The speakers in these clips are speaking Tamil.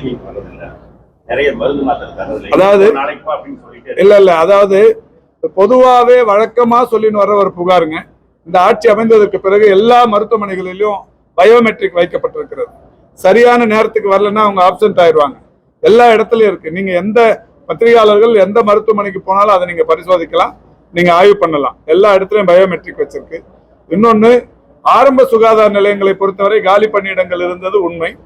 டைமிங் வர்றதில்ல நிறைய மருந்து மாத்திரை தரதில்லை அதாவது- ஒரு நாளைக்கு அப்படின்னு சொல்லிட்டு இல்ல இல்ல. அதாவது பொதுவாவே வழக்கமா சொல்லின்னு வர ஒரு புகாருங்க. இந்த ஆட்சி அமைந்ததற்கு பிறகு எல்லா மருத்துவமனைகளிலும் பயோமெட்ரிக் வைக்கப்பட்டிருக்கிறது. சரியான நேரத்துக்கு வரலன்னா அவங்க ஆப்சென்ட் ஆயிடுவாங்க. எல்லா இடத்துலயும் இருக்கு. நீங்க எந்த பத்திரிகையாளர்கள் எந்த மருத்துவமனைக்கு போனாலும் அதை நீங்க பரிசோதிக்கலாம். நீங்க ஆய்வு பண்ணலாம். எல்லா இடத்துலயும் பயோமெட்ரிக் வச்சிருக்கு. இன்னொன்னு ஆரம்ப சுகாதார நிலையங்களை பொறுத்தவரை காலி பணியிடங்கள் இருந்தது உண்மை.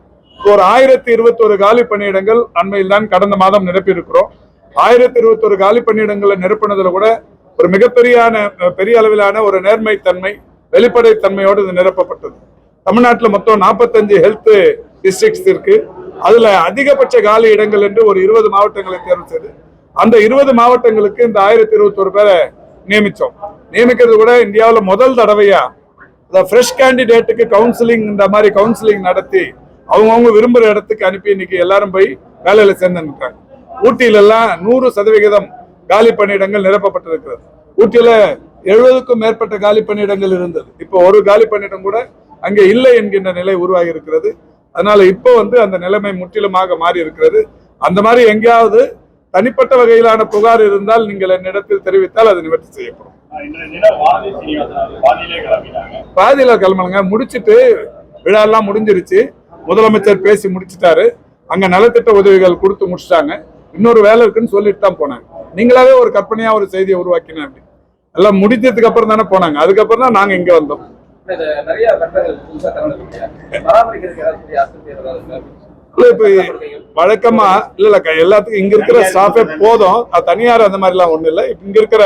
ஒரு ஆயிரத்தி இருபத்தொரு காலி பணியிடங்கள் அண்மையில் தான் கடந்த மாதம் நிரப்பியிருக்கிறோம். ஆயிரத்தி இருபத்தொரு காலி பணியிடங்களை நிரப்பினதுல கூட ஒரு மிகப்பெரியான பெரிய அளவிலான ஒரு நேர்மை தன்மை வெளிப்படை தன்மையோடு இது நிரப்பப்பட்டது. தமிழ்நாட்டில் மொத்தம் நாற்பத்தஞ்சு ஹெல்த் டிஸ்ட்ரிக்ட்ஸ் இருக்கு. அதுல அதிகபட்ச காலி இடங்கள் என்று ஒரு இருபது மாவட்டங்களை தேர்வு செய்து அந்த இருபது மாவட்டங்களுக்கு இந்த ஆயிரத்தி இருபத்தொரு பேரை நியமிச்சோம் நியமிக்கிறது கூட இந்தியாவில் முதல் தடவையா ஃப்ரெஷ் கேண்டிடேட்டுக்கு கவுன்சிலிங் இந்த மாதிரி கவுன்சிலிங் நடத்தி அவங்கவுங்க விரும்புற இடத்துக்கு அனுப்பி இன்னைக்கு எல்லாரும் போய் வேலையில சேர்ந்துட்டாங்க ஊட்டியில எல்லாம் நூறு சதவிகிதம் காலி பணியிடங்கள் நிரப்பப்பட்டிருக்கிறது. ஊட்டியில எழுபதுக்கும் மேற்பட்ட காலி பணியிடங்கள் இருந்தது. இப்போ ஒரு காலி பணியிடம் கூட அங்கே இல்லை என்கின்ற நிலை உருவாகி இருக்கிறது அதனால இப்போ வந்து அந்த நிலைமை முற்றிலுமாக மாறி இருக்கிறது அந்த மாதிரி எங்கேயாவது தனிப்பட்ட வகையிலான புகார் இருந்தால் நீங்கள் என்னிடத்தில் தெரிவித்தால் அது நிவர்த்தி செய்யப்படும். பாதியில கிளம்புங்க முடிச்சிட்டு விழா எல்லாம் முடிஞ்சிருச்சு. முதலமைச்சர் பேசி முடிச்சிட்டாரு. அங்க நலத்திட்ட உதவிகள் கொடுத்து முடிச்சிட்டாங்க. இன்னொரு வேலை இருக்குன்னு சொல்லிட்டு தான் போனாங்க. நீங்களாவே ஒரு கற்பனையா ஒரு செய்தியை உருவாக்கினேன் அப்படி. எல்லாம் முடிஞ்சதுக்கு அப்புறம் தானே போனாங்க. அதுக்கப்புறம் தான் நாங்க இங்க வந்தோம். இல்ல இப்ப வழக்கமா இல்ல இல்ல எல்லாத்துக்கும் இங்க இருக்கிற ஸ்டாஃபே போதும். தனியார் அந்த மாதிரி எல்லாம் ஒண்ணு இல்ல. இப்ப இங்க இருக்கிற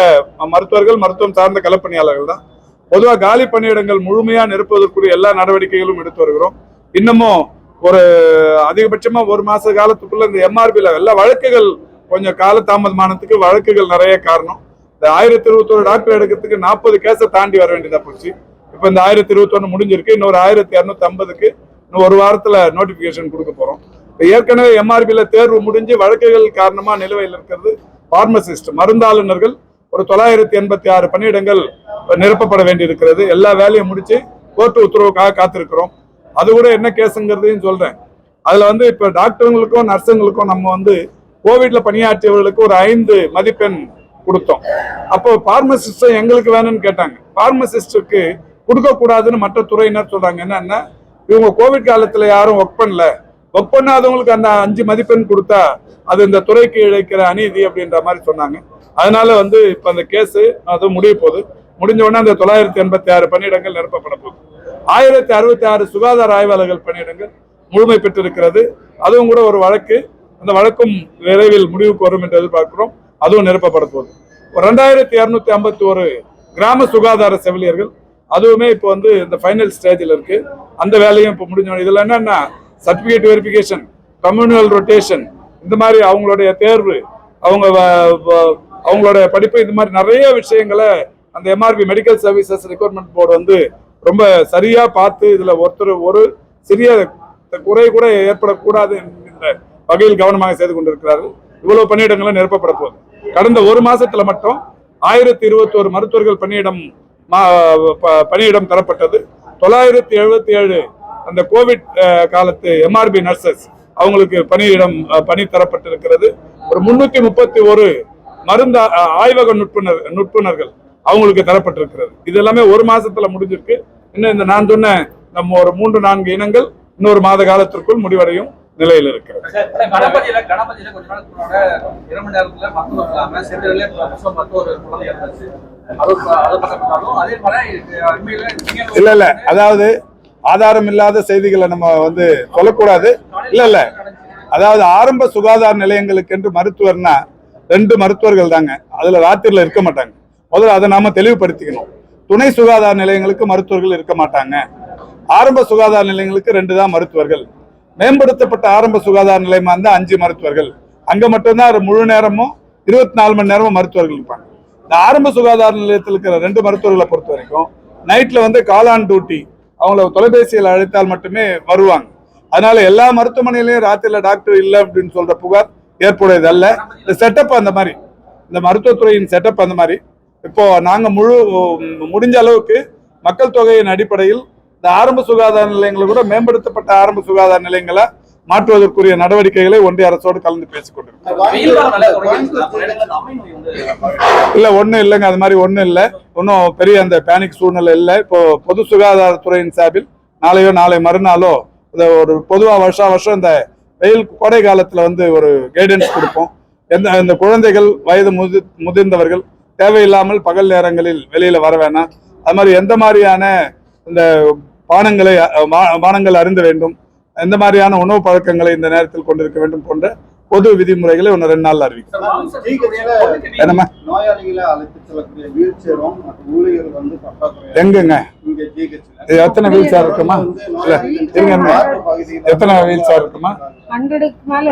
மருத்துவர்கள் மருத்துவம் சார்ந்த களப்பணியாளர்கள் தான். பொதுவா காலி பணியிடங்கள் முழுமையா நிரப்புவதற்குரிய எல்லா நடவடிக்கைகளும் எடுத்து வருகிறோம். இன்னமும் ஒரு அதிகபட்சமா ஒரு மாச காலத்துக்குள்ள இந்த எம்ஆர்பியில எல்லா வழக்குகள் கொஞ்சம் கால தாமதமானதுக்கு வழக்குகள் நிறைய காரணம். இந்த ஆயிரத்தி இருபத்தொரு டாக்டர் எடுக்கிறதுக்கு நாற்பது கேஸை தாண்டி வர வேண்டியதா போச்சு. இப்ப இந்த ஆயிரத்தி இருபத்தொன்னு முடிஞ்சிருக்கு. இன்னொரு ஆயிரத்தி இரநூத்தி ஐம்பதுக்கு இன்னும் ஒரு வாரத்துல நோட்டிபிகேஷன் கொடுக்க போறோம். இப்போ ஏற்கனவே எம்ஆர்பியில் தேர்வு முடிஞ்சு வழக்குகள் காரணமா நிலுவையில் இருக்கிறது ஃபார்மசிஸ்ட் மருந்தாளுநர்கள் ஒரு தொள்ளாயிரத்தி எண்பத்தி ஆறு பணியிடங்கள் நிரப்பப்பட வேண்டியிருக்கிறது. எல்லா வேலையும் முடிச்சு கோர்ட்டு உத்தரவுக்காக காத்திருக்கிறோம். அது கூட என்ன கேஸுங்கிறதையும் சொல்றேன். அதுல வந்து இப்ப டாக்டருங்களுக்கும் நர்ஸுங்களுக்கும் நம்ம வந்து கோவிட்ல பணியாற்றியவர்களுக்கு ஒரு ஐந்து மதிப்பெண் கொடுத்தோம். அப்போ பார்மசிஸ்டும் எங்களுக்கு வேணும்னு கேட்டாங்க. பார்மசிஸ்டுக்கு கொடுக்க கூடாதுன்னு மற்ற துறையினர் சொல்றாங்க. என்னன்னா இவங்க கோவிட் காலத்துல யாரும் ஒர்க் பண்ணல. ஒர்க் பண்ணாதவங்களுக்கு அந்த அஞ்சு மதிப்பெண் கொடுத்தா அது இந்த துறைக்கு இழைக்கிற அநீதி அப்படின்ற மாதிரி சொன்னாங்க. அதனால வந்து இப்ப அந்த கேஸ் அது முடிய போகுது. முடிஞ்ச உடனே அந்த தொள்ளாயிரத்தி எண்பத்தி ஆறு பணியிடங்கள் நிரப்பப்பட போகுது. ஆயிரத்தி அறுபத்தி ஆறு சுகாதார ஆய்வாளர்கள் பணியிடங்கள் முழுமை பெற்றிருக்கிறது. அதுவும் கூட ஒரு வழக்கு. அந்த வழக்கும் விரைவில் முடிவுக்கு வரும் என்று எதிர்பார்க்கிறோம். அதுவும் நிரப்பப்பட போகுது ஒரு ரெண்டாயிரத்தி இரநூத்தி ஐம்பத்தி ஒரு கிராம சுகாதார செவிலியர்கள் அதுவுமே இப்போ வந்து இந்த ஃபைனல் ஸ்டேஜில் இருக்கு. அந்த வேலையும் இப்போ முடிஞ்சோம் இதில் என்னன்னா சர்டிஃபிகேட் வெரிஃபிகேஷன் கம்யூனல் ரொட்டேஷன் இந்த மாதிரி அவங்களுடைய தேர்வு அவங்க வ- அவங்களுடைய படிப்பு இது மாதிரி நிறைய விஷயங்களை அந்த MRB medical services recruitment board வந்து ரொம்ப சரியா பார்த்து இதுல ஒருத்தர் ஒரு சிறிய குறை கூட ஏற்படக்கூடாது என்கின்ற வகையில் கவனமாக செய்து கொண்டிருக்கிறார்கள். இவ்வளவு பணியிடங்களும் நிரப்பப்பட போகுது. கடந்த ஒரு மாசத்துல மட்டும் ஆயிரத்தி இருபத்தி ஒரு மருத்துவர்கள் பணியிடம் மா- பணியிடம் தரப்பட்டது. தொள்ளாயிரத்தி எழுபத்தி ஏழு அந்த கோவிட் காலத்து எம்ஆர்பி நர்சஸ் அவங்களுக்கு பணியிடம் பணி தரப்பட்டிருக்கிறது. ஒரு முன்னூத்தி முப்பத்தி ஒரு மருந்து ஆய்வக நுட்புணர் நுட்புணர்கள் அவங்களுக்கு தரப்பட்டிருக்கிறது. இது எல்லாமே ஒரு மாசத்துல முடிஞ்சிருக்கு. இன்னும் இந்த நான் சொன்ன நம்ம ஒரு மூன்று நான்கு இனங்கள் இன்னொரு மாத காலத்திற்குள் முடிவடையும் நிலையில் இருக்கிறது. இல்ல இல்ல. அதாவது ஆதாரம் இல்லாத செய்திகளை நம்ம வந்து சொல்லக்கூடாது. இல்ல இல்ல. அதாவது ஆரம்ப சுகாதார நிலையங்களுக்கு என்று மருத்துவர்னா ரெண்டு மருத்துவர்கள் தாங்க. அதுல ராத்திரில இருக்க மாட்டாங்க. முதல்ல அதை நாம தெளிவுபடுத்திக்கணும். துணை சுகாதார நிலையங்களுக்கு மருத்துவர்கள் இருக்க மாட்டாங்க. ஆரம்ப சுகாதார நிலையங்களுக்கு ரெண்டு தான் மருத்துவர்கள். மேம்படுத்தப்பட்ட ஆரம்ப சுகாதார நிலையமா இருந்தால் அஞ்சு மருத்துவர்கள். அங்கே மட்டும்தான் முழு நேரமும் இருபத்தி நாலு மணி நேரமும் மருத்துவர்கள் இருப்பாங்க. இந்த ஆரம்ப சுகாதார நிலையத்தில் இருக்கிற ரெண்டு மருத்துவர்களை பொறுத்த வரைக்கும் நைட்டில் வந்து காலான் டியூட்டி அவங்கள தொலைபேசியில் அழைத்தால் மட்டுமே வருவாங்க. அதனால எல்லா மருத்துவமனையிலையும் ராத்திரியில் டாக்டர் இல்லை அப்படின்னு சொல்கிற புகார் ஏற்புடையது அல்ல இந்த செட்டப் அந்த மாதிரி இந்த மருத்துவத்துறையின் செட்டப் அந்த மாதிரி இப்போ நாங்க முழு முடிஞ்ச அளவுக்கு மக்கள் தொகையின் அடிப்படையில் இந்த ஆரம்ப சுகாதார நிலையங்களை கூட மேம்படுத்தப்பட்ட ஆரம்ப சுகாதார நிலையங்களை மாற்றுவதற்குரிய நடவடிக்கைகளை ஒன்றிய அரசோடு கலந்து பேசிக் கொண்டிருக்கோம் ஒன்றும் இல்ல இல்லைங்க. அது மாதிரி ஒன்றும் இல்லை. ஒன்றும் பெரிய அந்த பேனிக் சூழ்நிலை இல்லை. இப்போ பொது சுகாதாரத்துறையின் சார்பில் நாளையோ நாளை மறுநாளோ இந்த ஒரு பொதுவாக வருஷா வருஷம் இந்த வெயில் கோடை காலத்தில் வந்து ஒரு கைடன்ஸ் கொடுப்போம். எந்த இந்த குழந்தைகள் வயது முதி முதிர்ந்தவர்கள் தேவையில்லாமல் பகல் நேரங்களில் வெளியில வர வேணாம். அது மாதிரி எந்த மாதிரியான இந்த பானங்களை பானங்கள் அருந்த வேண்டும் எந்த மாதிரியான உணவு பழக்கங்களை இந்த நேரத்தில் கொண்டிருக்க வேண்டும் போன்ற பொது விதிமுறைகளை ஒன்று ரெண்டு நாள்ல அறிவிக்கும் என்னம்மா? எங்கங்க? எத்தனை வீல் சேர் இருக்குமா? இல்ல இருங்க எத்தனை வீல் சேர் இருக்குமா?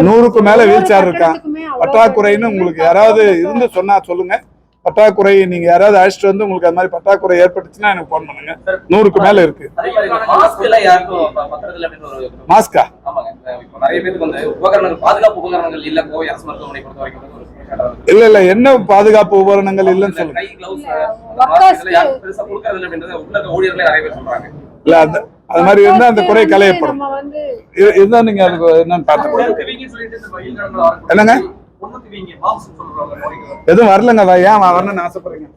நூறுக்கு மேல வீல் சேர் இருக்கா? கட்டடத்துக்குமே அவ்வளவு பற்றாக்குறைன்னு உங்களுக்கு யாராவது இருந்து சொன்னா சொல்லுங்க. பற்றாக்குறை நீங்க யாராவது அழைச்சிட்டு வந்து உங்களுக்கு அது மாதிரி பற்றாக்குறை ஏற்பட்டுச்சுன்னா எனக்கு ஃபோன் பண்ணுங்க. நூறுக்கு மேல இருக்கு. அதே மாதிரி மாஸ்க் எல்லாம் யாருக்கும் ப- பத்தறதில்ல அப்படின்னு ஒரு மாஸ்கா ஆமாங்க. இப்போ நிறைய பேருக்கு வந்து உபகரணங்கள் பாதுகாப்பு உபகரணங்கள் இல்ல. இல்ல இல்ல என்ன பாதுகாப்பு உபகரணங்கள் இல்லைன்னு சொல்லுங்க. இல்லை அப்படின்றத உள்ள இருக்க ஊழியர்களே நிறைய பேர் சொல்றாங்க. இல்ல அந்த அது மாதிரி இருந்தா அந்த குறை களையப்படும். நம்ம வந்து இ- இருந்தா நீங்க அதுக்கு என்னன்னு வரக்கூடிய என்னங்க? எதுவும் வரலங்க அதான் ஏன் வரணும்னு ஆசைப்படுறீங்க.